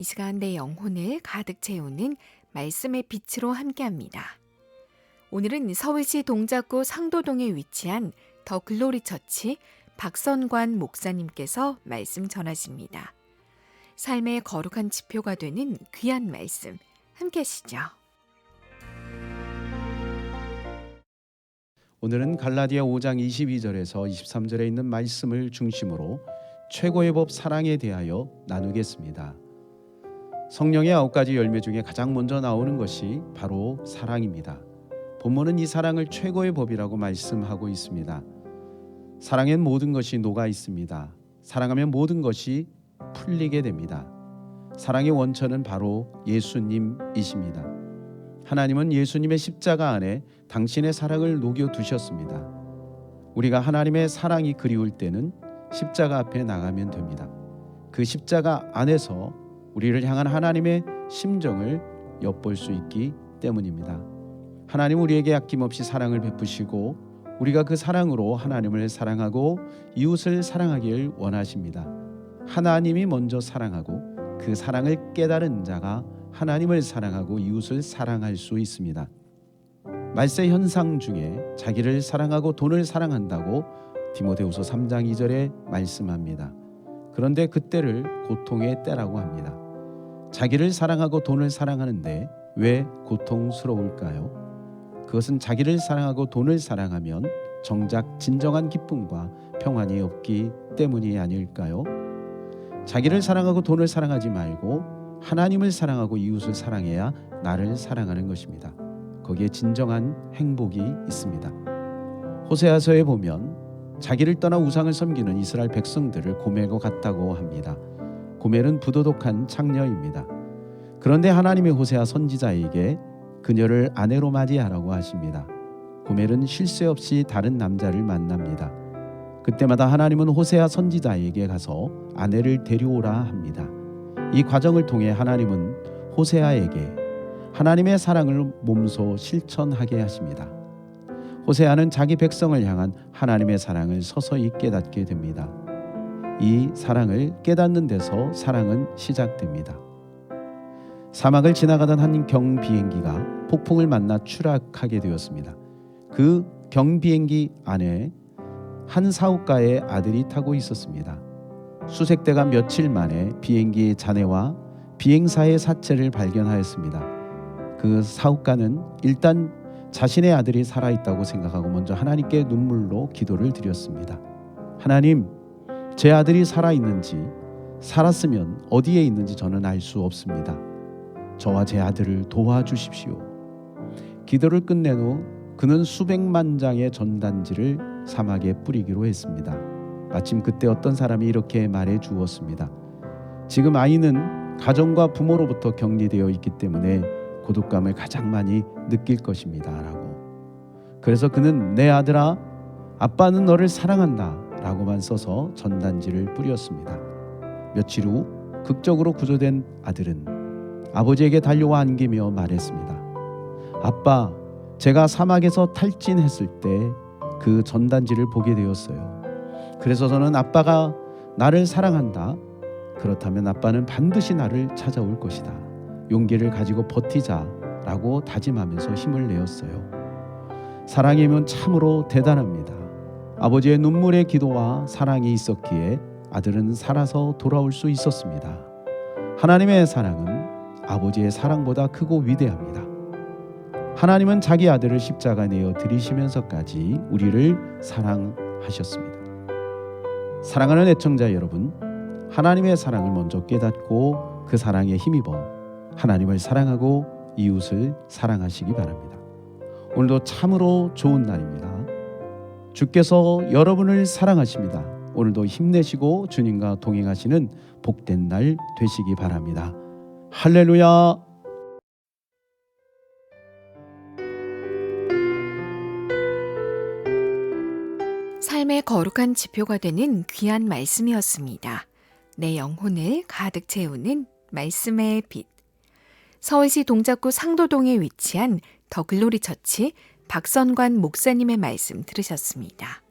이 시간 내 영혼을 가득 채우는 말씀의 빛으로 함께합니다. 오늘은 서울시 동작구 상도동에 위치한 더 글로리 처치 박선관 목사님께서 말씀 전하십니다. 삶의 거룩한 지표가 되는 귀한 말씀 함께 하시죠. 오늘은 갈라디아 5장 22절에서 23절에 있는 말씀을 중심으로 최고의 법 사랑에 대하여 나누겠습니다. 성령의 아홉 가지 열매 중에 가장 먼저 나오는 것이 바로 사랑입니다. 본문은 이 사랑을 최고의 법이라고 말씀하고 있습니다. 사랑엔 모든 것이 녹아 있습니다. 사랑하면 모든 것이 풀리게 됩니다. 사랑의 원천은 바로 예수님이십니다. 하나님은 예수님의 십자가 안에 당신의 사랑을 녹여 두셨습니다. 우리가 하나님의 사랑이 그리울 때는 십자가 앞에 나가면 됩니다. 그 십자가 안에서 우리를 향한 하나님의 심정을 엿볼 수 있기 때문입니다. 하나님 우리에게 아낌없이 사랑을 베푸시고 우리가 그 사랑으로 하나님을 사랑하고 이웃을 사랑하길 원하십니다. 하나님이 먼저 사랑하고 그 사랑을 깨달은 자가 하나님을 사랑하고 이웃을 사랑할 수 있습니다. 말세 현상 중에 자기를 사랑하고 돈을 사랑한다고 디모데후서 3장 2절에 말씀합니다. 그런데 그때를 고통의 때라고 합니다. 자기를 사랑하고 돈을 사랑하는데 왜 고통스러울까요? 그것은 자기를 사랑하고 돈을 사랑하면 정작 진정한 기쁨과 평안이 없기 때문이 아닐까요? 자기를 사랑하고 돈을 사랑하지 말고 하나님을 사랑하고 이웃을 사랑해야 나를 사랑하는 것입니다. 거기에 진정한 행복이 있습니다. 호세아서에 보면 자기를 떠나 우상을 섬기는 이스라엘 백성들을 고멜과 같다고 합니다. 고멜은 부도덕한 창녀입니다. 그런데 하나님이 호세아 선지자에게 그녀를 아내로 맞이하라고 하십니다. 고멜은 쉴 새 없이 다른 남자를 만납니다. 그때마다 하나님은 호세아 선지자에게 가서 아내를 데려오라 합니다. 이 과정을 통해 하나님은 호세아에게 하나님의 사랑을 몸소 실천하게 하십니다. 호세아는 자기 백성을 향한 하나님의 사랑을 서서히 깨닫게 됩니다. 이 사랑을 깨닫는 데서 사랑은 시작됩니다. 사막을 지나가던 한 경 비행기가 폭풍을 만나 추락하게 되었습니다. 그 경 비행기 안에 한 사업가의 아들이 타고 있었습니다. 수색대가 며칠 만에 비행기의 잔해와 비행사의 사체를 발견하였습니다. 그 사업가는 일단 자신의 아들이 살아있다고 생각하고 먼저 하나님께 눈물로 기도를 드렸습니다. 하나님, 제 아들이 살아있는지 살았으면 어디에 있는지 저는 알 수 없습니다. 저와 제 아들을 도와주십시오. 기도를 끝낸 후 그는 수백만 장의 전단지를 사막에 뿌리기로 했습니다. 마침 그때 어떤 사람이 이렇게 말해 주었습니다. 지금 아이는 가정과 부모로부터 격리되어 있기 때문에 고독감을 가장 많이 느낄 것입니다. 라고. 그래서 그는 내 아들아, 아빠는 너를 사랑한다. 라고만 써서 전단지를 뿌렸습니다. 며칠 후 극적으로 구조된 아들은 아버지에게 달려와 안기며 말했습니다. 아빠, 제가 사막에서 탈진했을 때 그 전단지를 보게 되었어요. 그래서 저는 아빠가 나를 사랑한다. 그렇다면 아빠는 반드시 나를 찾아올 것이다. 용기를 가지고 버티자라고 다짐하면서 힘을 내었어요. 사랑이면 참으로 대단합니다. 아버지의 눈물의 기도와 사랑이 있었기에 아들은 살아서 돌아올 수 있었습니다. 하나님의 사랑은 아버지의 사랑보다 크고 위대합니다. 하나님은 자기 아들을 십자가 내어 드리시면서까지 우리를 사랑하셨습니다. 사랑하는 애청자 여러분, 하나님의 사랑을 먼저 깨닫고 그 사랑에 힘입어 하나님을 사랑하고 이웃을 사랑하시기 바랍니다. 오늘도 참으로 좋은 날입니다. 주께서 여러분을 사랑하십니다. 오늘도 힘내시고 주님과 동행하시는 복된 날 되시기 바랍니다. 할렐루야! 삶의 거룩한 지표가 되는 귀한 말씀이었습니다. 내 영혼을 가득 채우는 말씀의 빛. 서울시 동작구 상도동에 위치한 더 글로리 처치 박선관 목사님의 말씀 들으셨습니다.